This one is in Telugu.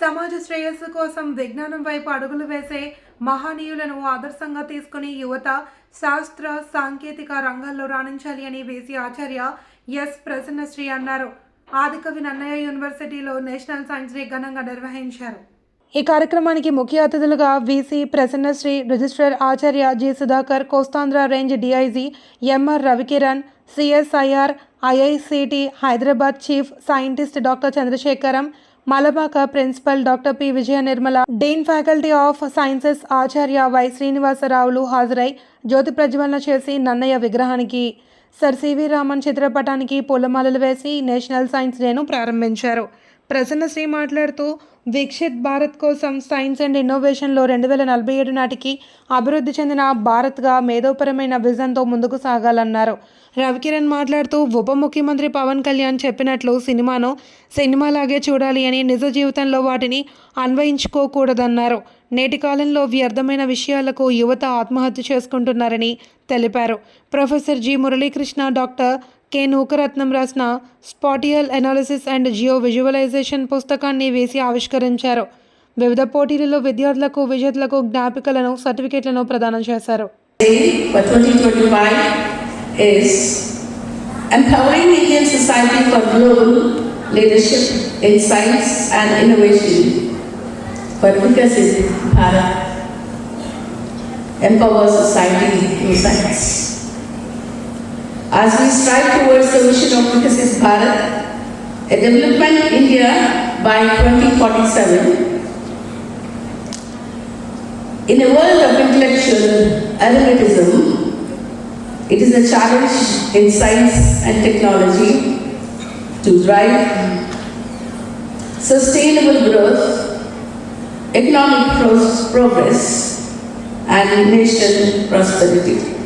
సమాజ శ్రేయస్సు కోసం విజ్ఞానం వైపు అడుగులు వేసే మహనీయులను ఆదర్శంగా తీసుకుని యువత శాస్త్ర సాంకేతిక రంగాల్లో రాణించాలి అని వీసీ ఆచార్య ఎస్. ప్రసన్నశ్రీ అన్నారు. ఆదికవి నన్నయ్య యూనివర్సిటీలో నేషనల్ సైన్స్ డే ఘనంగా నిర్వహించారు. ఈ కార్యక్రమానికి ముఖ్య అతిథులుగా VC Prasannasri registrar Acharya G. Sudhakar Kostandhra range DIG MR Ravikiran CSIR IICT Hyderabad chief scientist doctor Chandrasekharam Malabaka principal doctor P Vijaya Nirmala dean faculty of sciences Acharya Y శ్రీనివాసరావులు హాజరై జ్యోతి ప్రజ్వలన చేసి నన్నయ్య విగ్రహానికి. సర్ సివి రామన్ చిత్రపటానికి పూలమాలలు వేసి నేషనల్ సైన్స్ డేను ప్రారంభించారు. ప్రసన్నశ్రీ మాట్లాడుతూ వికసిత్ భారత్ కోసం సైన్స్ అండ్ ఇన్నోవేషన్లో రెండు వేల నలభై ఏడు నాటికి అభివృద్ధి చెందిన భారత్గా మేధోపరమైన విజన్తో ముందుకు సాగాలన్నారు. రవికిరణ్ మాట్లాడుతూ ఉప ముఖ్యమంత్రి పవన్ కళ్యాణ్ చెప్పినట్లు సినిమాను సినిమాలాగే చూడాలి అని నిజ జీవితంలో వాటిని అన్వయించుకోకూడదన్నారు. నేటి కాలంలో వ్యర్థమైన విషయాలకు యువత ఆత్మహత్య చేసుకుంటున్నారని తెలిపారు. Professor G Muralikrishna doctor K Nookaratnam రాసిన spatial analysis and geo visualisation పుస్తకాన్ని వేసి ఆవిష్కరించారు. వివిధ పోటీలలో విద్యార్థులకు విజేతలకు జ్ఞాపికలను సర్టిఫికేట్లను ప్రదానం చేశారు. Empowers society through science. As we strive towards the vision of Vikasit Bharat, a development India by 2047, in a world of intellectual eremitism, it is a challenge in science and technology to drive sustainable growth, economic progress, and national prosperity.